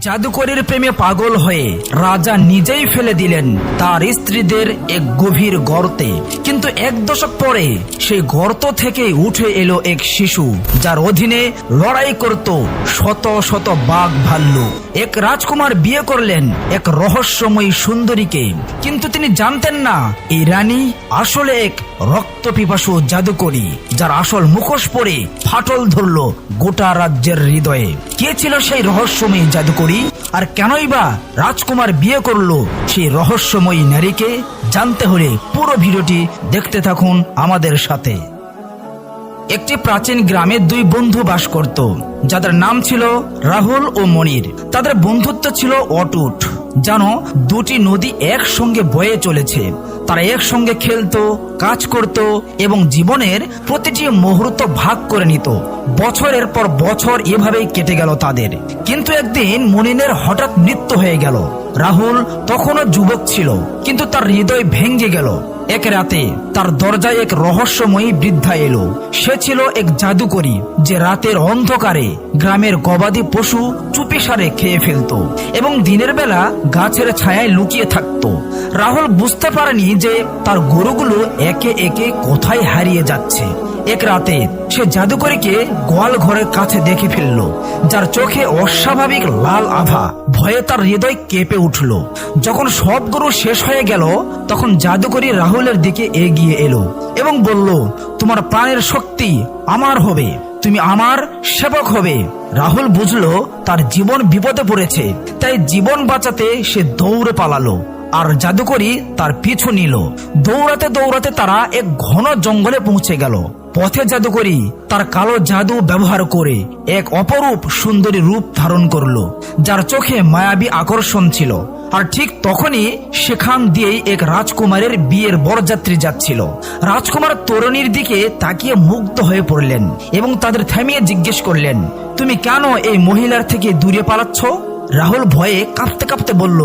জাদুকরের প্রেমে পাগল হয়ে রাজা নিজেই ফেলে দিলেন তার স্ত্রীদের এক গভীর গর্তে। কিন্তু এক দশক পরে সেই গর্ত থেকে উঠে এলো এক শিশু, যার অধীনে লড়াই করত শত শত বাঘ ভাল্লুক। এক রাজকুমার বিয়ে করলেন এক রহস্যময়ী সুন্দরীকে। কিন্তু তিনি জানতেন না, এই রানী আসলে এক রক্ত পিপাসু জাদুকরী, যার আসল মুখোশ পরে ফাটল ধরল গোটা রাজ্যের হৃদয়ে। কে ছিল সেই রহস্যময়ী জাদুকরী? আর কেনই বা রাজকুমার বিয়ে করল সেই রহস্যময়ী নারীকে জানতে হলে পুরো ভিডিওটি দেখতে থাকুন আমাদের সাথে। একটি প্রাচীন গ্রামে দুই বন্ধু বাস করত, যাদের নাম ছিল রাহুল ও মনির। তাদের বন্ধুত্ব ছিল অটুট। জানো, দুটি নদী একসঙ্গে বয়ে চলেছে। তারা একসঙ্গে খেলতো, কাজ করত এবং জীবনের প্রতিটি মুহূর্ত ভাগ করে নিত। বছরের পর বছর এভাবেই কেটে গেল তাদের। কিন্তু একদিন মনিনের হঠাৎ মৃত্যু হয়ে গেল। রাহুল তখনও যুবক ছিল, কিন্তু তার হৃদয় ভেঙে গেল। এক রাতে তার দরজায় এক রহস্যময়ী বৃদ্ধা এলো। সে ছিল এক জাদুকরী যে রাতের অন্ধকারে গ্রামের গবাদি পশু চুপিসারে খেয়ে ফেলত এবং দিনের বেলা গাছের ছায়ায় লুকিয়ে থাকত। রাহুল বুঝতে পারেনি যে তার গরুগুলো একে একে কোথায় হারিয়ে যাচ্ছে। এক রাতে সে জাদুকরীকে গোয়াল ঘরের কাছে দেখে ফেলল, যার চোখে অস্বাভাবিক লাল আভা। ভয়ে তার হৃদয় কেঁপে উঠল। যখন সব গরু শেষ হয়ে গেল, তখন জাদুকরী রাহুলের দিকে এগিয়ে এলো এবং বলল, তোমার প্রাণের শক্তি আমার হবে, তুমি আমার সেবক হবে। রাহুল বুঝলো, তার জীবন বিপদে পড়েছে, তাই জীবন বাঁচাতে সে দৌড়ে পালালো আর জাদুকরি তার পিছু নিল। দৌড়াতে দৌড়াতে তারা এক ঘন জঙ্গলে পৌঁছে গেল। পথে জাদুকরি তার কালো জাদু ব্যবহার করে এক অপরূপ সুন্দরী রূপ ধারণ করল, যার চোখে মায়াবী আকর্ষণ ছিল। আর ঠিক তখনই সেখান দিয়েই এক রাজকুমারের বিয়ের বরযাত্রী যাচ্ছিল। রাজকুমার তরুণীর দিকে তাকিয়ে মুগ্ধ হয়ে পড়লেন এবং তাদের থামিয়ে জিজ্ঞেস করলেন, তুমি কেন এই মহিলার থেকে দূরে পালাচ্ছ? রাহুল ভয়ে কাঁপতে কাঁপতে বলল,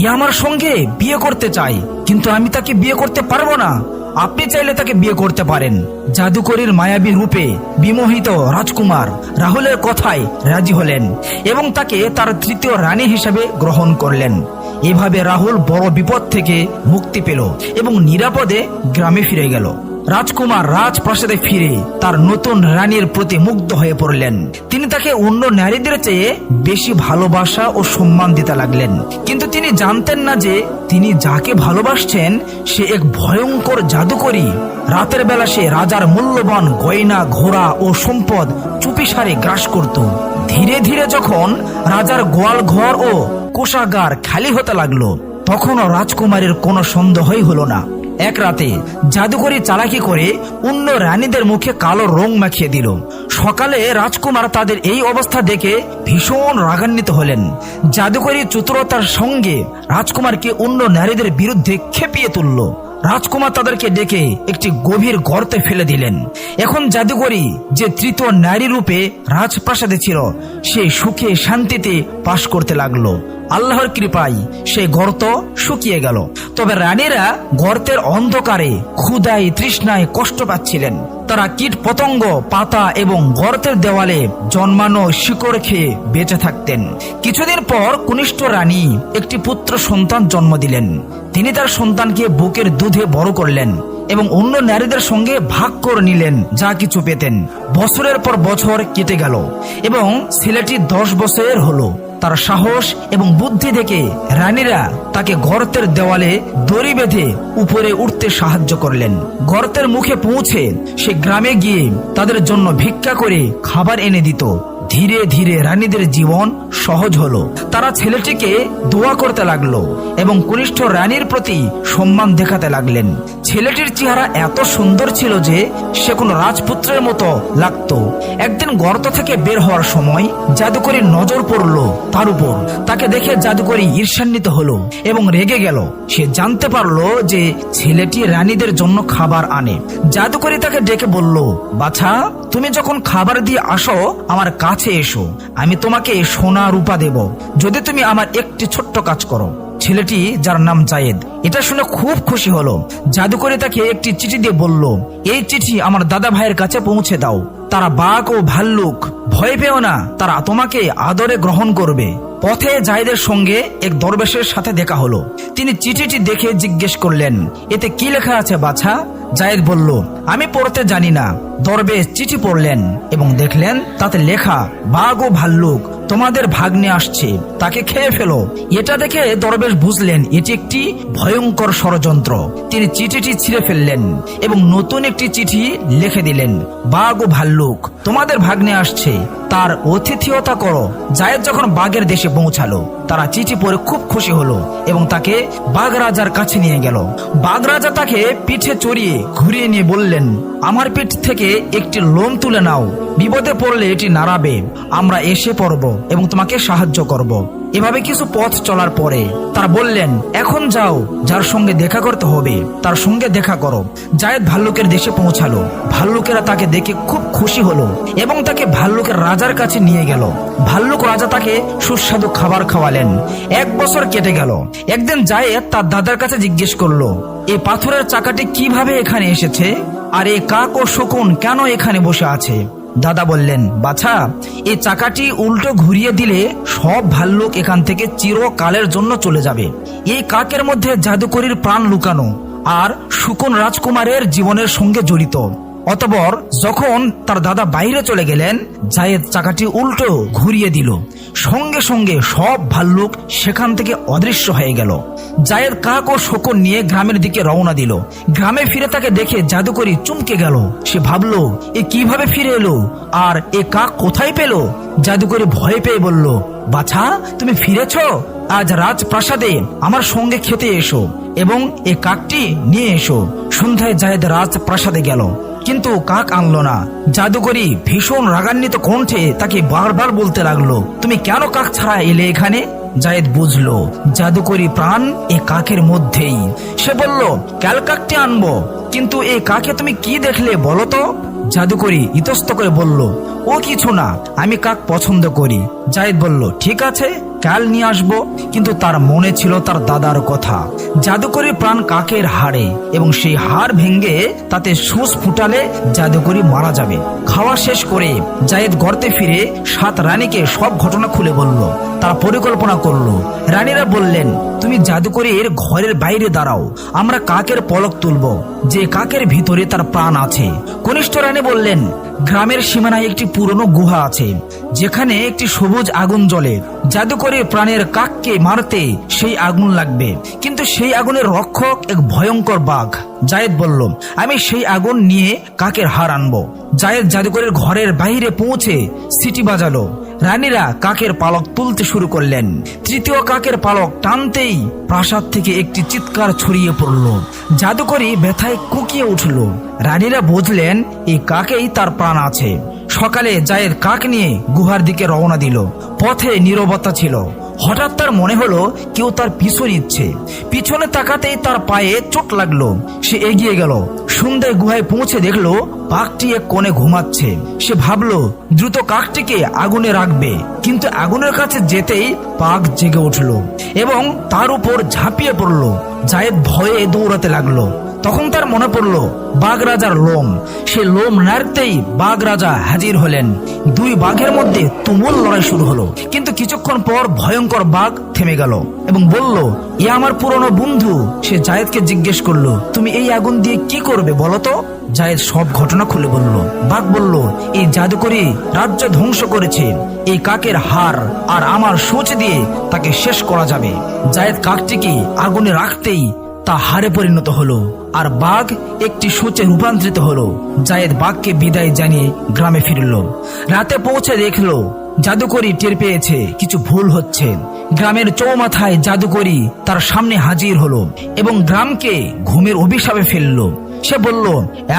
এ আমার সঙ্গে বিয়ে করতে চাই, কিন্তু আমি তাকে বিয়ে করতে পারব না। আপনি চাইলে তাকে বিয়ে করতে পারেন। জাদুকরীর মায়াবী রূপে বিমোহিত রাজকুমার রাহুলের কথায় রাজি হলেন এবং তাকে তার তৃতীয় রানী হিসেবে গ্রহণ করলেন। এভাবে রাহুল বড় বিপদ থেকে মুক্তি পেল এবং নিরাপদে গ্রামে ফিরে গেল। রাজকুমার রাজপ্রাসাদে ফিরে তার নতুন রানীর প্রতি মুগ্ধ হয়ে পড়লেন। তিনি তাকে অন্য নারীদের চেয়ে বেশি ভালোবাসা ও সম্মান দিতে লাগলেন। কিন্তু তিনি জানতেন না যে তিনি যাকে ভালোবাসছেন, সে এক ভয়ঙ্কর জাদুকরী। রাতের বেলা সে রাজার মূল্যবান গয়না, ঘোড়া ও সম্পদ চুপিসারে গ্রাস করত। ধীরে ধীরে যখন রাজার গোয়াল ঘর ও কোষাগার খালি হতে লাগল, তখনও রাজকুমারের কোনো সন্দেহই হলো না। এক রাতে জাদুকরি চালাকি করে অন্য রানীদের মুখে কালো রং মাখিয়ে দিল। সকালে রাজকুমার তাদের এই অবস্থা দেখে ভীষণ রাগান্বিত হলেন। জাদুকরি চতুরতার সঙ্গে রাজকুমারকে অন্য নারীদের বিরুদ্ধে খেপিয়ে তুলল। রাজকুমার তাদেরকে ডেকে একটি গভীর গর্তে ফেলে দিলেন। এখন জাদুকরি যে তৃতীয় নারী রূপে রাজপ্রাসাদে ছিল, সে সুখে শান্তিতে পাশ করতে লাগল। আল্লাহর কৃপায় সেই গর্ত শুকিয়ে গেল। তবে রানীরা গর্তের অন্ধকারে ক্ষুদায় তৃষ্ণায় কষ্ট পাচ্ছিলেন। তারা কীট পতঙ্গ, পাতা এবং গর্তের দেওয়ালে জন্মানো শিকড় খেয়ে বেঁচে থাকতেন। কিছুদিন পর কনিষ্ঠ রানী একটি পুত্র সন্তান জন্ম দিলেন। তিনি তার সন্তানকে বুকের দুধে বড় করলেন এবং অন্য নারীদের সঙ্গে ভাগ করে নিলেন, যা কিছু পেতেন। বছরের পর বছর কেটে গেল এবং ছেলেটি দশ বছরের হলো। তার সাহস এবং বুদ্ধি দেখে রানীরা তাকে গর্তের দেওয়ালে দড়ি বেঁধে উপরে উঠতে সাহায্য করলেন। গর্তের মুখে পৌঁছে সে গ্রামে গিয়ে তাদের জন্য ভিক্ষা করে খাবার এনে দিত। ধীরে ধীরে রানীদের জীবন সহজ হলো। তারা ছেলেটিকে দোয়া করতে লাগল এবং কনিষ্ঠ রানীর প্রতি সম্মান দেখাতে লাগলেন। ছেলেটির চেহারা এত সুন্দর ছিল যে সে কোনো রাজপুত্রের মতো লাগতো। একদিন গর্ত থেকে বের হওয়ার সময় জাদুকরীর নজর পড়ল তার উপর। তাকে দেখে জাদুকরী ঈর্ষান্বিত হলো এবং রেগে গেল। সে জানতে পারল যে ছেলেটি রানীদের জন্য খাবার আনে। জাদুকরী তাকে ডেকে বলল, বাছা, তুমি যখন খাবার দিয়ে আসো, আমার কাছে এসো, আমি তোমাকে সোনা রূপা দেব। যদি তুমি আমার একটি ছোট্ট কাজ করো। ছেলেটি, যার নাম জায়েদ, এটা শুনে খুব খুশি হলো। জাদুকরি তাকে একটি চিঠি দিয়ে বলল, এই চিঠি আমার দাদা ভাইয়ের কাছে পৌঁছে দাও। তারা বাঘ ও ভাল্লুক, ভয় পেও না, তারা তোমাকে আদরে গ্রহণ করবে। পথে জাহিদের সঙ্গে এক দরবেশের সাথে দেখা হলো। তিনি চিঠিটি দেখে জিজ্ঞেস করলেন, এতে কি লেখা আছে বাছা? জায়েদ বলল, আমি পড়তে জানি না। দরবেশ চিঠি পড়লেন এবং দেখলেন তাতে লেখা, বাঘ ও ভাল্লুক তোমাদের ভাগ্নে আসছে, তাকে খেয়ে ফেলো। এটা দেখে দরবেশ বুঝলেন, এটি একটি ভয়ঙ্কর ষড়যন্ত্র। তিনি চিঠিটি ছিঁড়ে ফেললেন এবং নতুন একটি চিঠি লিখে দিলেন, বাঘ ও ভাল্লুক, তোমাদের ভাগ্নে আসছে। তার অতিথিয়তা করো। জায়েদ যখন বাঘের দেশে পৌঁছালো, তারা চিঠি পড়ে খুব খুশি হলো এবং তাকে বাঘ রাজার কাছে নিয়ে গেল। বাঘ রাজা তাকে পিঠে চড়িয়ে ঘুরিয়ে নিয়ে বললেন, আমার পিঠ থেকে একটি লোম তুলে নাও। বিপদে পড়লে এটি নাড়াবে। আমরা এসে পড়ব। এবং তোমাকে সাহায্য করব। এভাবে কিছু পথ চলার পরে তারা বললেন, এখন যাও, যার সঙ্গে দেখা করতে হবে, তার সঙ্গে দেখা করো। জায়েদ ভাল্লুকের দেশে পৌঁছালো। ভাল্লুকেরা তাকে দেখে খুব খুশি হলো এবং তাকে ভাল্লুকের রাজার কাছে নিয়ে গেল। ভাল্লুক রাজা তাকে সুস্বাদু খাবার খাওয়ালেন। এক বছর কেটে গেল। একদিন জায়েদ তার দাদার কাছে জিজ্ঞেস করল এই পাথরের চাকাটি কীভাবে এখানে এসেছে? আর এ কাক ও শকুন কেন এখানে বসে আছে? দাদা বললেন, বাছা এই চাকাটি উল্টো ঘুরিয়ে দিলে সব ভাল্লুক এখান থেকে চিরকালের জন্য চলে যাবে। এই কাকের মধ্যে জাদুকরীর প্রাণ লুকানো আর শুকন রাজকুমারের জীবনের সঙ্গে জড়িত। অতপর যখন তার দাদা বাইরে চলে গেলেন, জায়েদ চাকাটি উল্টো ঘুরিয়ে দিল। সঙ্গে সঙ্গে সব ভাল্লুক সেখান থেকে অদৃশ্য হয়ে গেল। জায়েদ কাক ও শকুন নিয়ে গ্রামের দিকে রওনা দিল। গ্রামে ফিরে তাকে দেখে জাদুকরি চমকে গেল। সে ভাবলো, এ কীভাবে ফিরে এলো? আর এ কাক কোথায় পেল? জাদুকরি ভয় পেয়ে বলল, বাছা, তুমি ফিরেছ? আজ রাজপ্রাসাদে আমার সঙ্গে খেতে এসো এবং এ কাকটি নিয়ে এসো। সন্ধ্যায় জায়েদ রাজপ্রাসাদে গেল। কিন্তু কাক আনলো না। জাদুকরি ভীষণ রাগান্বিত কণ্ঠে তাকে বারবার বলতে লাগল, তুমি কেন কাক ছাড়া এলে এখানে? জায়েদ বুঝলো, জাদুকরি প্রাণ এ কাকের মধ্যেই। সে বলল ক্যালকাকটি আনব, কিন্তু এ কাকে তুমি কি দেখলে বলো তো? জাদুকরি ইতস্ত করে বলল, ও কিছু না, আমি কাক পছন্দ করি। জায়েদ বলল, ঠিক আছে কাল নিয়ে আসব, কিন্তু তার মনে ছিল তার দাদার কথা। জাদুকরি প্রাণ কাকের হাড়ে, এবং সেই হাড় ভেঙ্গে তাতে সুস ফুটালে জাদুকরি মারা যাবে। খাওয়া শেষ করে জায়েদ গর্তে ফিরে সাত রানীকে সব ঘটনা খুলে বলল, তারা পরিকল্পনা করল। রানীরা বললেন তুমি জাদুকরীর ঘরের বাইরে দাঁড়াও। আমরা কাকের পলক তুলব। যে কাকের ভিতরে তার প্রাণ আছে। কনিষ্ঠ রানী বললেন, গ্রামের সীমানায় একটি পুরনো গুহা আছে, যেখানে একটি সবুজ আগুন জ্বলে। জাদুকরীর প্রাণের কাককে মারতে সেই আগুন লাগবে। কিন্তু সেই আগুনের রক্ষক এক ভয়ঙ্কর বাঘ। জায়েদ বলল, আমি সেই আগুন নিয়ে কাকের হার আনব। জায়েদ জাদুকরের ঘরের বাইরে পৌঁছে সিটি বাজালো। রানীরা কাকের পালক তুলতে শুরু করলেন। তৃতীয় কাকের পালক টানতেই প্রাসাদ থেকে একটি চিৎকার ছড়িয়ে পড়ল। জাদুকরি ব্যথায় কুকিয়ে উঠল। রানীরা বুঝলেন এই কাকেই তার প্রাণ আছে। সকালে জায়ের কাক নিয়ে গুহার দিকে রওনা দিল। পথে নীরবতা ছিল। হঠাৎ তার মনে হলো, কেউ তার পিছু নিচ্ছে। পিছনে তাকাতেই তার পায়ে চোট লাগল। সে এগিয়ে গেল। সন্ধ্যায় গুহায় পৌঁছে দেখল পাকটি এক কোণে ঘুমাচ্ছে। সে ভাবলো, দ্রুত কাকটিকে আগুনে রাখবে। কিন্তু আগুনের কাছে যেতেই পাক জেগে উঠল এবং তার উপর ঝাঁপিয়ে পড়ল। জায়েদ ভয়ে দৌড়াতে লাগল। তখন তার মনে পড়ল বাঘ রাজার লোম। সে লোম নাড়তেই বাঘ রাজা হাজির হলেন। দুই বাঘের মধ্যে তুমুল লড়াই শুরু হলো। কিন্তু কিছুক্ষণ পর ভয়ঙ্কর বাঘ থেমে গেল এবং বলল, এ আমার পুরনো বন্ধু। সে জায়েদকে জিজ্ঞেস করল, তুমি এই আগুন দিয়ে কি করবে বলো তো? জায়েদ সব ঘটনা খুলে বলল। বাঘ বলল, এই জাদুকরি রাজ্য ধ্বংস করেছে। এই কাকের হার আর আমার সোচ দিয়ে তাকে শেষ করা যাবে। জায়েদ কাকটিকে আগুনে রাখতেই তা হারে পরিণত হলো, আর বাঘ একটি সূচে রূপান্তরিত হলো, জায়েদ বাঘকে বিদায় জানিয়ে গ্রামে ফিরল। রাতে পৌঁছে দেখল, জাদুকরি টের পেয়েছে, কিছু ভুল হচ্ছে। গ্রামের চৌমাথায় জাদুকরি তার সামনে হাজির হলো এবং গ্রামকে ঘুমের অভিশাপে ফেলল। সে বলল,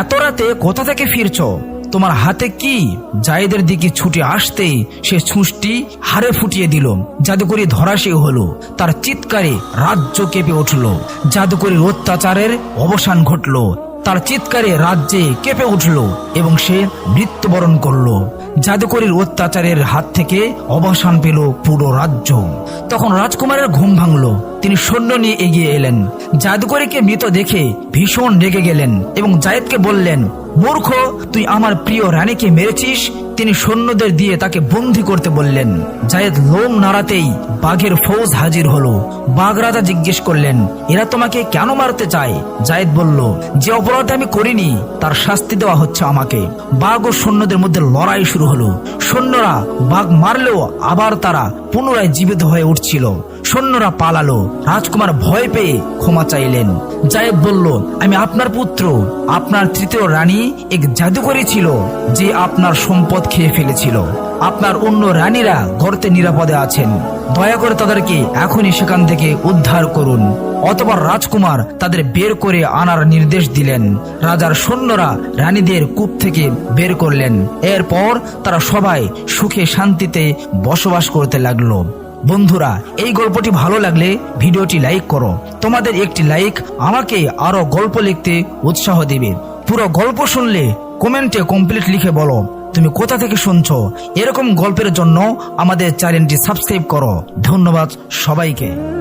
এত রাতে কোথা থেকে ফিরছো? তোমার হাতে কি? জায়েদের দিকে ছুটে আসতেই সে ছুঁচটি হারে ফুটিয়ে দিল। জাদুকরি ধরাশে হলো। তার চিৎকারে রাজ্য কেঁপে উঠল। জাদুকরির অত্যাচারের অবসান ঘটল। তার চিৎকারে রাজ্যে কেঁপে উঠল এবং সে মৃত্যুবরণ করল। জাদুকরির অত্যাচারের হাত থেকে অবসান পেল পুরো রাজ্য। তখন রাজকুমারের ঘুম ভাঙল। তিনি সৈন্য নিয়ে এগিয়ে এলেন। জাদুকরীকে মৃত দেখে ভীষণ রেগে গেলেন এবং জায়েদকে বললেন, মূর্খ, তুই আমার প্রিয় রানীকে মেরেছিস তিনি সৈন্যদের দিয়ে তাকে বন্দি করতে বললেন। জায়েদ লোম নাড়াতেই বাঘের ফৌজ হাজির হলো। বাঘ রাজা জিজ্ঞেস করলেন, এরা তোমাকে কেন মারতে চায়? জায়েদ বলল, যে অপরাধ আমি করিনি, তার শাস্তি দেওয়া হচ্ছে আমাকে। বাঘ ও সৈন্যদের মধ্যে লড়াই শুরু হলো। সৈন্যরা বাঘ মারলেও আবার তারা পুনরায় জীবিত হয়ে উঠছিল। সৈন্যরা পালালো। রাজকুমার ভয় পেয়ে ক্ষমা চাইলেন। জায়েব বলল, আমি আপনার পুত্র। আপনার তৃতীয় রানী এক জাদুকরী ছিল যে আপনার সম্পদ খেয়ে ফেলেছিল। আপনার অন্য রানীরা গর্তে নিরাপদে আছেন। দয়া করে তাদেরকে এখনই সেখান থেকে উদ্ধার করুন। অতপর রাজকুমার তাদের বের করে আনার নির্দেশ দিলেন। রাজার সৈন্যরা রানীদের কূপ থেকে বের করলেন। এরপর তারা সবাই সুখে শান্তিতে বসবাস করতে লাগল। বন্ধুরা, এই গল্পটি ভালো লাগলে ভিডিওটি লাইক করো। তোমাদের একটি লাইক আমাকে আরও গল্প লিখতে উৎসাহ দিবে। পুরো গল্প শুনলে কমেন্টে কমপ্লিট লিখে বলো। তুমি কোথা থেকে শুনছো? এরকম গল্পের জন্য আমাদের চ্যানেলটি সাবস্ক্রাইব করো। ধন্যবাদ সবাইকে।